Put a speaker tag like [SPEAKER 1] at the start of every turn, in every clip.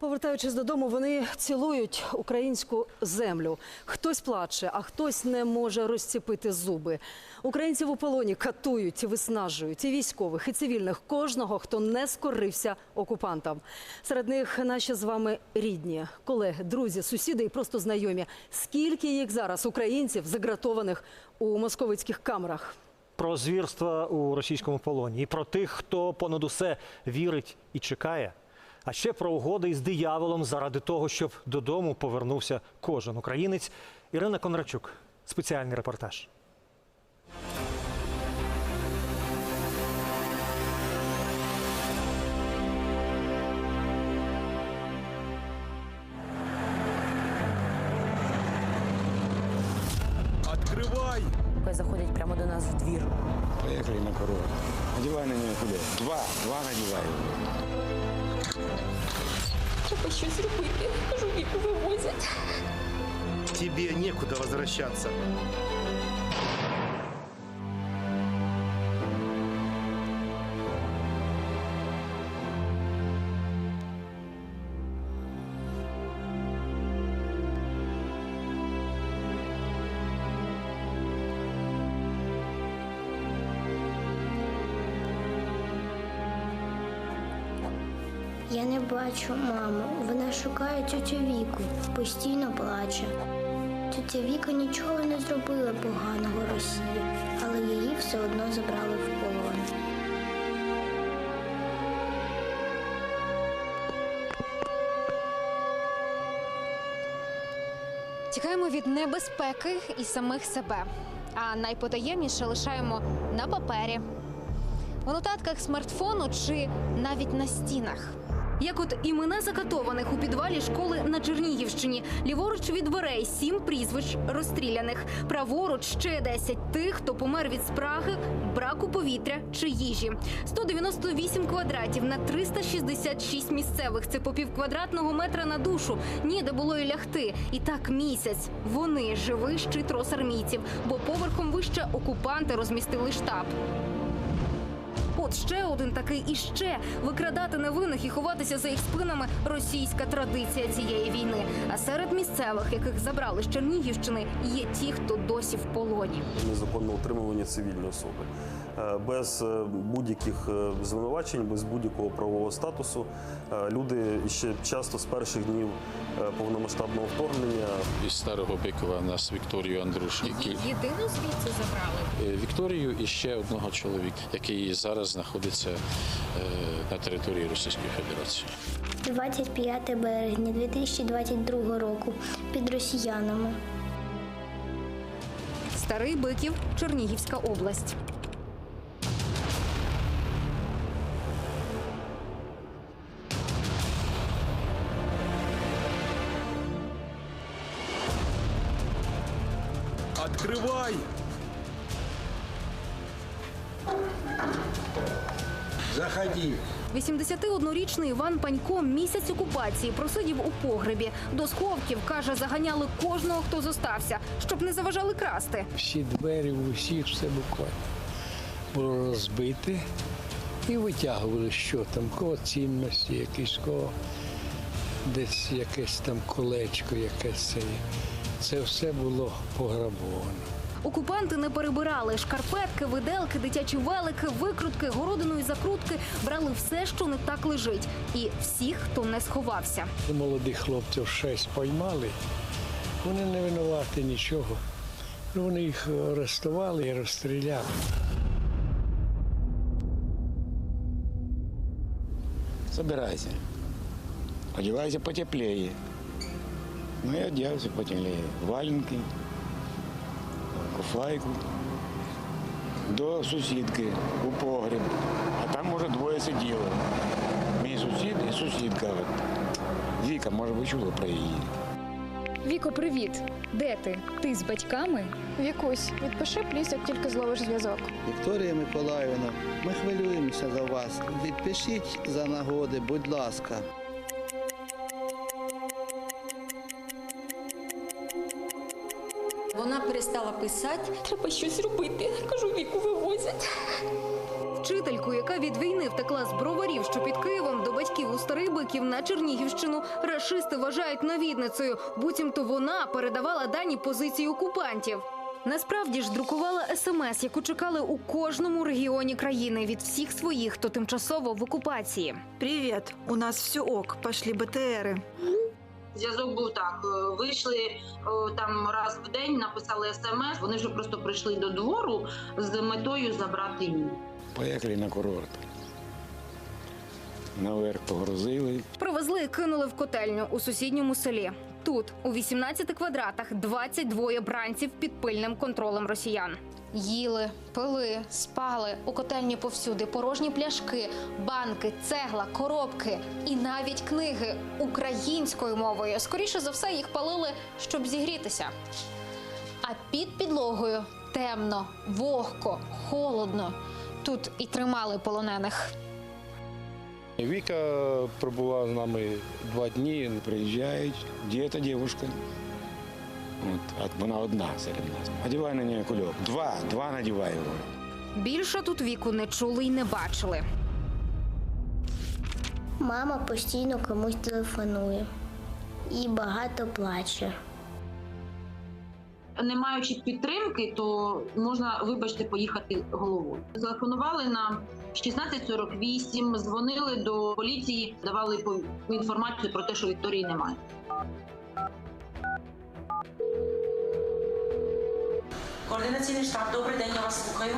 [SPEAKER 1] Повертаючись додому, вони цілують українську землю. Хтось плаче, а хтось не може розціпити зуби. Українців у полоні катують, виснажують і військових, і цивільних, кожного, хто не скорився окупантам. Серед них наші з вами рідні, колеги, друзі, сусіди і просто знайомі. Скільки їх зараз українців загратованих у московицьких камерах?
[SPEAKER 2] Про звірства у російському полоні і про тих, хто понад усе вірить і чекає. А ще про угоди із дияволом заради того, щоб додому повернувся кожен українець. Ірина Конрачук. Спеціальний репортаж.
[SPEAKER 3] Открывай!
[SPEAKER 4] заходять прямо до нас в двір.
[SPEAKER 5] Поехали на корову. Одевай на нее куда? Два, два надевай.
[SPEAKER 6] Треба щось зробити. Кажу, вивозять.
[SPEAKER 3] Тебе некуда возвращаться.
[SPEAKER 7] Я не бачу маму. Вона шукає тютю Віку, постійно плаче. Тетя Віка нічого не зробила поганого Росії, але її все одно забрали в полон.
[SPEAKER 8] Тікаємо від небезпеки і самих себе. А найпотаємніше лишаємо на папері, у нотатках смартфону чи навіть на стінах.
[SPEAKER 9] Як от імена закатованих у підвалі школи на Чернігівщині. Ліворуч від дверей сім прізвищ розстріляних. Праворуч ще 10 тих, хто помер від спраги, браку повітря чи їжі. 198 квадратів на 366 місцевих. Це по півквадратного метра на душу. Ніде було і лягти. І так місяць. Вони живий щит росармійців, бо поверхом вище окупанти розмістили штаб. От ще один такий і ще викрадати невинних і ховатися за їх спинами російська традиція цієї війни. А серед місцевих, яких забрали з Чернігівщини, є ті, хто досі в полоні.
[SPEAKER 10] Незаконно утримувані цивільної особи. Е, Без е, будь-яких е, звинувачень, без будь-якого правового статусу люди ще часто з перших днів повномасштабного вторгнення
[SPEAKER 11] із старого Бикова нас Вікторію Андруш.
[SPEAKER 8] Єдину звідси забрали.
[SPEAKER 11] Вікторію і ще одного чоловіка, який зараз знаходиться на території Російської Федерації.
[SPEAKER 7] 25 березня 2022 року під росіянами.
[SPEAKER 9] Старий Биків, Чернігівська область.
[SPEAKER 3] Открывай!
[SPEAKER 5] Заходи.
[SPEAKER 9] 81-річний Іван Панько місяць окупації просидів у погребі. До сховків, каже, заганяли кожного, хто зостався, щоб не заважали красти.
[SPEAKER 5] Всі двері в усіх все буквально було розбите і витягували, що там, кого цінності, якісь кого десь якесь там колечко, якесь це. Це все було пограбовано.
[SPEAKER 9] Окупанти не перебирали шкарпетки, виделки, дитячі велики, викрутки, городину і закрутки. Брали все, що не так лежить, і всіх, хто не сховався.
[SPEAKER 5] Молодих хлопців шесть поймали, вони не винуваті нічого. Ну, Вони їх арестували і розстріляли.
[SPEAKER 12] Собирайся. Одевайся потеплее. Ну и оделся потеплее. Валенки, куфайку. До сусідки у погріб. А там, може, двоє сиділо. Мій сусід і сусідка. Віка, може, ви чули про її.
[SPEAKER 8] Віко, привіт. Де ти? Ти з батьками?
[SPEAKER 6] Вікусь, відпиши пліс, як тільки зловиш зв'язок.
[SPEAKER 13] Вікторія Миколаївна, ми хвилюємося за вас. Відпишіть за нагоди, будь ласка.
[SPEAKER 4] Писати.
[SPEAKER 6] Треба щось робити. Кажу, віку вивозять.
[SPEAKER 9] Вчительку, яка від війни втекла з броварів, що під Києвом до батьків у Старий Биків на Чернігівщину, рашисти вважають навідницею. Буцімто вона передавала дані позиції окупантів. Насправді ж друкувала смс, яку чекали у кожному регіоні країни від всіх своїх, хто тимчасово в окупації.
[SPEAKER 14] Привет, у нас все ок, пошли БТРи.
[SPEAKER 15] Зв'язок був так: е, вийшли е, там раз в день, написали смс. Вони вже просто прийшли до двору з метою забрати її.
[SPEAKER 12] Поїхали на курорт. Наверх погрузили.
[SPEAKER 9] Привезли і кинули в котельню у сусідньому селі. Тут, у 18 квадратах, 22 бранців під пильним контролем росіян.
[SPEAKER 8] Їли, пили, спали у котельні повсюди, порожні пляшки, банки, цегла, коробки і навіть книги українською мовою. Скоріше за все, їх палили, щоб зігрітися. А під підлогою темно, вогко, холодно. Тут і тримали полонених.
[SPEAKER 5] Віка пробула з нами два дні.
[SPEAKER 12] Приїжджають, де дівчинка? От, вона одна серед нас. Одівай на неї кульок. Два, два надівай його.
[SPEAKER 9] Більше тут віку не чули й не бачили.
[SPEAKER 7] Мама постійно комусь телефонує і багато плаче.
[SPEAKER 15] Не маючи підтримки, то можна, вибачте, поїхати головою. Телефонували на 1648, дзвонили до поліції, давали інформацію про те, що Вікторії немає.
[SPEAKER 4] Координаційний штаб, добрий день, я вас слухаю.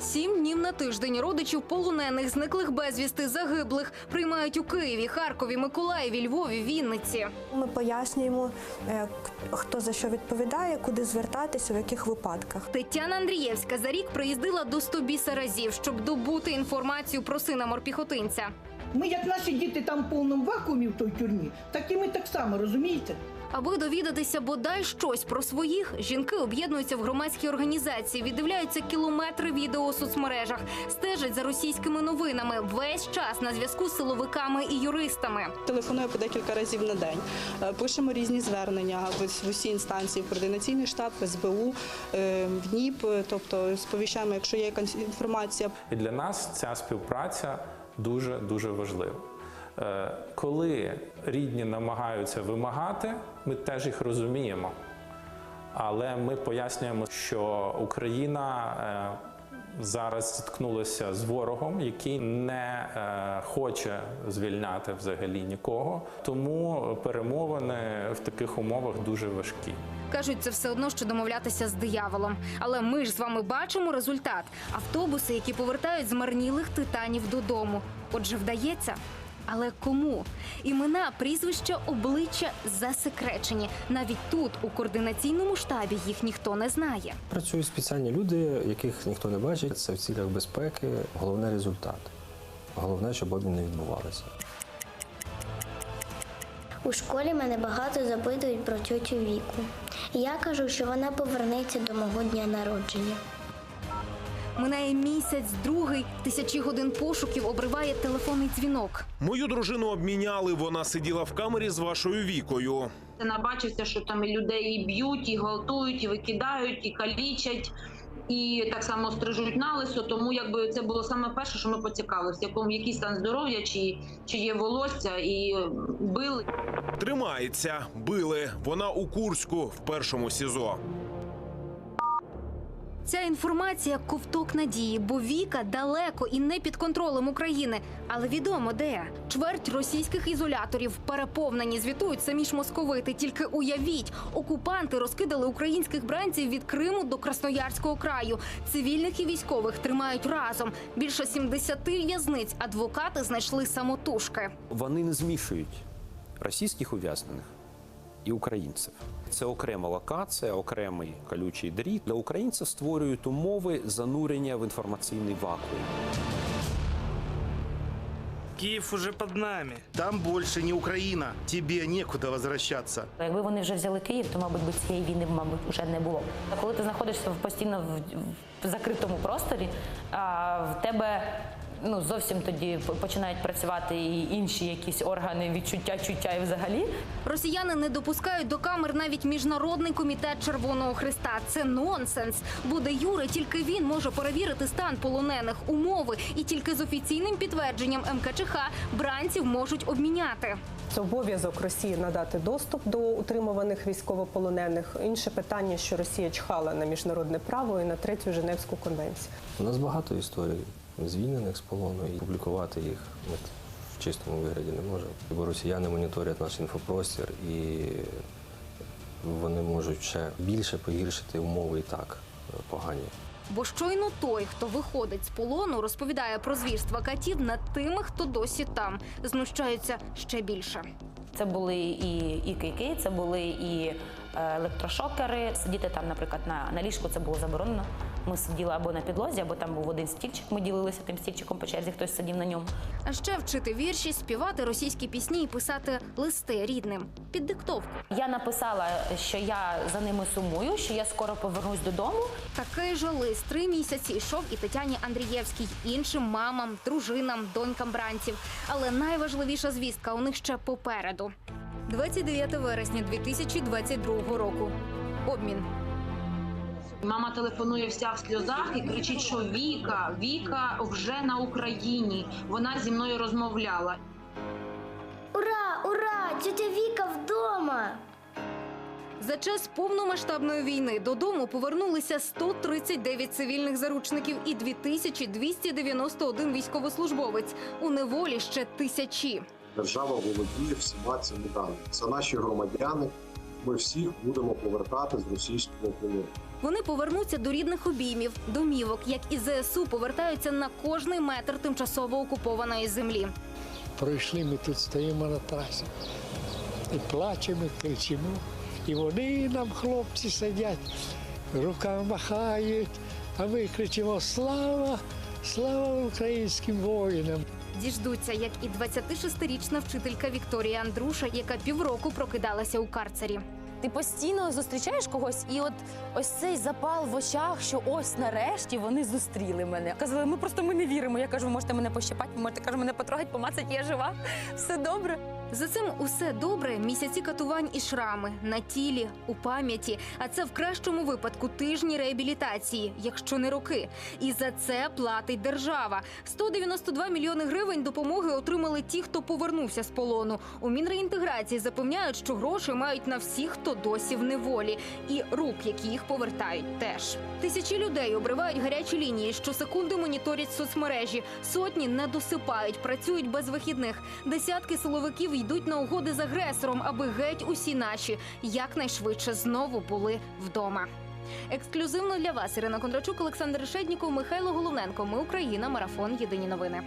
[SPEAKER 9] Сім днів на тиждень родичів полонених, зниклих безвісти, загиблих приймають у Києві, Харкові, Миколаєві, Львові, Вінниці.
[SPEAKER 6] Ми пояснюємо, е, хто за що відповідає, куди звертатися, в яких випадках.
[SPEAKER 9] Тетяна Андрієвська за рік приїздила до Стобіса разів, щоб добути інформацію про сина морпіхотинця.
[SPEAKER 14] Ми, як наші діти там в повному вакуумі в той тюрмі, так і ми так само, розумієте?
[SPEAKER 9] Аби довідатися бодай щось про своїх, жінки об'єднуються в громадські організації, віддивляються кілометри відео у соцмережах, стежать за російськими новинами. Весь час на зв'язку з силовиками і юристами.
[SPEAKER 14] Телефоную по декілька разів на день. Е, Пишемо різні звернення в усі інстанції, в координаційний штаб, в СБУ, е, в ДНІП, е, тобто сповіщаємо, якщо є якась інформація.
[SPEAKER 11] І для нас ця співпраця дуже дуже важлива. Е, Коли рідні намагаються вимагати, ми теж їх розуміємо. Але ми пояснюємо, що Україна е, зараз зіткнулася з ворогом, який не е, хоче звільняти взагалі нікого. Тому перемовини в таких умовах дуже важкі.
[SPEAKER 9] Кажуть, це все одно, що домовлятися з дияволом. Але ми ж з вами бачимо результат: автобуси, які повертають змарнілих титанів додому. Отже, вдається. Але кому? Імена, прізвища, обличчя засекречені. Навіть тут, у координаційному штабі, їх ніхто не знає.
[SPEAKER 16] Працюють спеціальні люди, яких ніхто не бачить. Це в цілях безпеки. Головне результат. Головне, щоб обмін не відбувалися.
[SPEAKER 7] У школі мене багато запитують про тьотю Віку. Я кажу, що вона повернеться до мого дня народження.
[SPEAKER 9] Минає місяць, другий, тисячі годин пошуків обриває телефонний дзвінок.
[SPEAKER 3] Мою дружину обміняли. Вона сиділа в камері з вашою вікою.
[SPEAKER 15] Це набачився, що там і людей і б'ють, і гвалтують, і викидають, і калічать. І так само стрижуть на лисо, тому якби це було саме перше, що ми поцікавилися, якому який стан здоров'я, чи, чи є волосся, і били.
[SPEAKER 3] Тримається, били. Вона у Курську в першому СІЗО.
[SPEAKER 9] Ця інформація ковток надії, бо Віка далеко і не під контролем України. Але відомо де чверть російських ізоляторів переповнені, звітують самі ж московити. Тільки уявіть, окупанти розкидали українських бранців від Криму до Красноярського краю. Цивільних і військових тримають разом. Більше 70 в'язниць адвокати знайшли самотужки.
[SPEAKER 17] Вони не змішують російських ув'язнених і українців. Це окрема локація, окремий колючий дріт. Для українців створюють умови занурення в інформаційний вакуум.
[SPEAKER 3] Київ уже під нами. Там більше не Україна. Тебе некуда возвращаться.
[SPEAKER 4] Якби вони вже взяли Київ, то, мабуть, би цієї війни, мабуть, вже не було. А коли ти знаходишся в- постійно в, в закритому просторі, а, в тебе ну зовсім тоді починають працювати і інші якісь органи відчуття, чуття і взагалі.
[SPEAKER 9] Росіяни не допускають до камер навіть міжнародний комітет Червоного Христа. Це нонсенс. Бо де Юре тільки він може перевірити стан полонених умови, і тільки з офіційним підтвердженням МКЧХ бранців можуть обміняти.
[SPEAKER 18] Це обов'язок Росії надати доступ до утримуваних військовополонених. Інше питання, що Росія чхала на міжнародне право і на третю Женевську конвенцію.
[SPEAKER 16] У нас багато історій звільнених з полону і публікувати їх ми в чистому вигляді не можемо. Бо росіяни моніторять наш інфопростір і вони можуть ще більше погіршити умови і так е, погані.
[SPEAKER 9] Бо щойно той, хто виходить з полону, розповідає про звірства катів над тими, хто досі там, знущаються ще більше.
[SPEAKER 4] Це були і, і кийки, це були і е, електрошокери. Сидіти там, наприклад, на, на ліжку це було заборонено. Ми сиділи або на підлозі, або там був один стільчик. Ми ділилися тим стільчиком по черзі, хтось сидів на ньому.
[SPEAKER 9] А ще вчити вірші, співати російські пісні і писати листи рідним під диктовку.
[SPEAKER 4] Я написала, що я за ними сумую, що я скоро повернусь додому.
[SPEAKER 9] Такий же лист три місяці йшов і Тетяні Андрієвській, іншим мамам, дружинам, донькам бранців. Але найважливіша звістка у них ще попереду. 29 вересня 2022 року. Обмін.
[SPEAKER 15] Мама телефонує вся в сльозах і кричить, що Віка, Віка вже на Україні. Вона зі мною розмовляла.
[SPEAKER 7] Ура, ура! Тетя Віка вдома!
[SPEAKER 9] За час повномасштабної війни додому повернулися 139 цивільних заручників і 2291 військовослужбовець. У неволі ще тисячі.
[SPEAKER 19] Держава володіє всіма цими даними. Це наші громадяни. Ми всіх будемо повертати з російського полону.
[SPEAKER 9] Вони повернуться до рідних обіймів, домівок, як і ЗСУ повертаються на кожний метр тимчасово окупованої землі.
[SPEAKER 5] Пройшли, ми тут стоїмо на трасі і плачемо, і кричимо. І вони нам, хлопці, сидять, руками махають, а ми кричимо Слава! Слава українським воїнам!
[SPEAKER 9] Діждуться, як і 26-річна вчителька Вікторія Андруша, яка півроку прокидалася у карцері.
[SPEAKER 4] Ти постійно зустрічаєш когось, і от ось цей запал в очах, що ось нарешті вони зустріли мене. Казали, ми просто ми не віримо. Я кажу, ви можете мене пощипати, ви можете кажу, мене потрогати, помацати, я жива. Все добре.
[SPEAKER 9] За цим усе добре. Місяці катувань і шрами на тілі, у пам'яті. А це в кращому випадку тижні реабілітації, якщо не роки. І за це платить держава. 192 мільйони гривень допомоги отримали ті, хто повернувся з полону. У мінреінтеграції запевняють, що гроші мають на всіх, хто досі в неволі, і рук, які їх повертають, теж тисячі людей обривають гарячі лінії. Щосекунди моніторять соцмережі. Сотні не досипають, працюють без вихідних. Десятки силовиків йдуть на угоди з агресором, аби геть усі наші якнайшвидше знову були вдома. Ексклюзивно для вас Ірина Кондрачук, Олександр Шедніков, Михайло Головненко. Ми Україна. Марафон. Єдині новини.